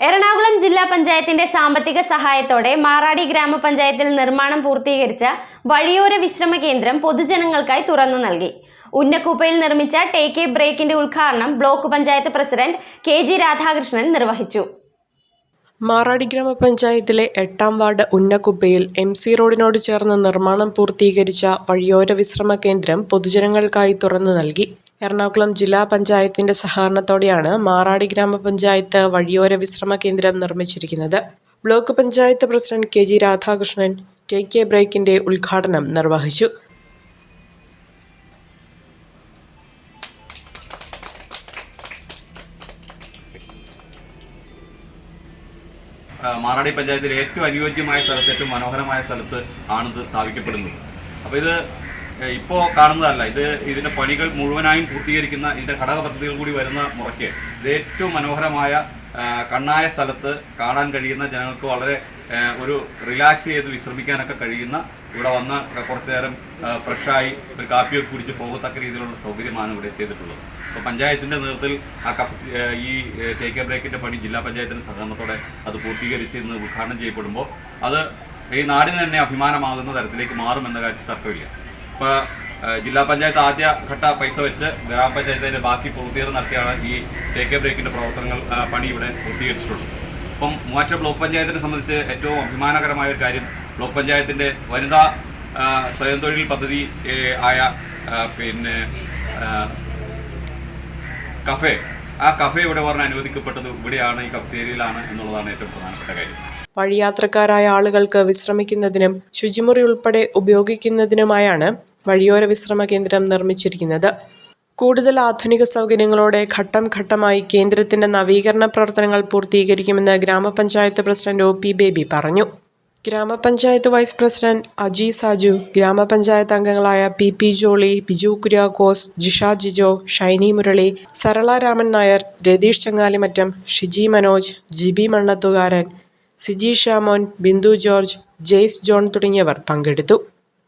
എറണാകുളം ജില്ലാ പഞ്ചായത്തിന്റെ സാമ്പത്തിക സഹായത്തോടെ മാറാടി ഗ്രാമപഞ്ചായത്തിൽ നിർമ്മാണം പൂർത്തീകരിച്ച വഴിയോര വിശ്രമ കേന്ദ്രം പൊതുജനങ്ങൾക്കായി തുറന്നു നൽകി. ഉന്നക്കൂപ്പയിൽ നിർമ്മിച്ച ടേക്ക് എ ബ്രേക്കിന്റെ ഉദ്ഘാടനം block panchayat president K G Radhakrishnan നിർവഹിച്ചു. മാറാടി ഗ്രാമപഞ്ചായത്തിലെ എട്ടാം വാർഡ് ഉന്നക്കുപ്പയിൽ എം സി റോഡിനോട് ചേർന്ന് നിർമ്മാണം പൂർത്തീകരിച്ച വഴിയോര വിശ്രമ കേന്ദ്രം പൊതുജനങ്ങൾക്കായി തുറന്നു നൽകി. എറണാകുളം ജില്ലാ പഞ്ചായത്തിന്റെ സഹകരണത്തോടെയാണ് മാറാടി ഗ്രാമപഞ്ചായത്ത് വഴിയോര വിശ്രമ കേന്ദ്രം നിർമ്മിച്ചിരിക്കുന്നത്. Block panchayat president K G Radhakrishnan take a ബ്രേക്കിന്റെ ഉദ്ഘാടനം നിർവഹിച്ചു. മാറാടി പഞ്ചായത്തിൽ ഏറ്റവും അനുയോജ്യമായ സ്ഥലത്ത് ഏറ്റവും മനോഹരമായ സ്ഥലത്ത് ആണിത് സ്ഥാപിക്കപ്പെടുന്നത്. അപ്പോൾ ഇത് ഇപ്പോൾ കാണുന്നതല്ല. ഇത് ഇതിന്റെ പണികൾ മുഴുവനായും പൂർത്തീകരിക്കുന്ന ഇതിന്റെ ഘടക പദ്ധതികൾ കൂടി വരുന്ന മുറയ്ക്ക് ഇത് ഏറ്റവും മനോഹരമായ കണ്ണായ സ്ഥലത്ത് കാണാൻ കഴിയുന്ന ജനങ്ങൾക്ക് വളരെ ഒരു റിലാക്സ് ചെയ്ത് വിശ്രമിക്കാനൊക്കെ കഴിയുന്ന ഇവിടെ വന്ന് കുറച്ചു നേരം ഫ്രഷായി ഒരു കാപ്പിയൊക്കെ കുടിച്ച് പോകത്തക്ക രീതിയിലുള്ള സൗകര്യമാണ് ഇവിടെ ചെയ്തിട്ടുള്ളത്. അപ്പോൾ പഞ്ചായത്തിന്റെ നേതൃത്വത്തിൽ ആ കഫ് ഈ ടേക്ക് എ ബ്രേക്കിന്റെ പണി ജില്ലാ പഞ്ചായത്തിന്റെ സഹകരണത്തോടെ അത് പൂർത്തീകരിച്ച് ഇന്ന് ഉദ്ഘാടനം ചെയ്യപ്പെടുമ്പോൾ അത് ഈ നാടിന് തന്നെ അഭിമാനമാകുന്ന തരത്തിലേക്ക് മാറുമെന്ന കാര്യത്തിൽ തർക്കമില്ല. ഇപ്പോൾ ജില്ലാ പഞ്ചായത്ത് ആദ്യ ഘട്ട പൈസ വെച്ച് ഗ്രാമപഞ്ചായത്തിന്റെ ബാക്കി പൂർത്തീകരണം നടത്തിയാണ് ഈ ടേക്ക് ബ്രേക്കിന്റെ പ്രവർത്തനങ്ങൾ പണി ഇവിടെ പൂർത്തീകരിച്ചിട്ടുള്ളത്. ഇപ്പം മൂവാറ്റ ബ്ലോക്ക് പഞ്ചായത്തിനെ സംബന്ധിച്ച് ഏറ്റവും അഭിമാനകരമായ ഒരു കാര്യം ബ്ലോക്ക് പഞ്ചായത്തിന്റെ വനിതാ സ്വയം തൊഴിൽ പദ്ധതി ആയ പിന്നെ കഫേ. ആ കഫേ ഇവിടെ പറഞ്ഞ് അനുവദിക്കപ്പെട്ടത് ഇവിടെയാണ് ഈ കഫ്തേരിയിലാണ് എന്നുള്ളതാണ് ഏറ്റവും പ്രധാനപ്പെട്ട കാര്യം. വഴിയാത്രക്കാരായ ആളുകൾക്ക് വിശ്രമിക്കുന്നതിനും ശുചിമുറി ഉൾപ്പെടെ ഉപയോഗിക്കുന്നതിനുമായാണ് വഴിയോര വിശ്രമ കേന്ദ്രം നിർമ്മിച്ചിരിക്കുന്നത്. കൂടുതൽ ആധുനിക സൗകര്യങ്ങളോടെ ഘട്ടം ഘട്ടമായി കേന്ദ്രത്തിന്റെ നവീകരണ പ്രവർത്തനങ്ങൾ പൂർത്തീകരിക്കുമെന്ന് ഗ്രാമപഞ്ചായത്ത് പ്രസിഡന്റ് ഒ പി ബേബി പറഞ്ഞു. ഗ്രാമപഞ്ചായത്ത് വൈസ് പ്രസിഡന്റ് അജി സാജു ഗ്രാമപഞ്ചായത്ത് അംഗങ്ങളായ പി പി ജോളി ബിജു കുര്യാക്കോസ് ജിഷ ജിജോ ഷൈനി മുരളി സരള രാമൻ നായർ രതീഷ് ചങ്ങാലിമറ്റം ഷിജി മനോജ് ജിബി മണ്ണത്തുകാരൻ സിജി ഷാമോൻ ബിന്ദു ജോർജ് ജെയ്സ് ജോൺ തുടങ്ങിയവർ പങ്കെടുത്തു.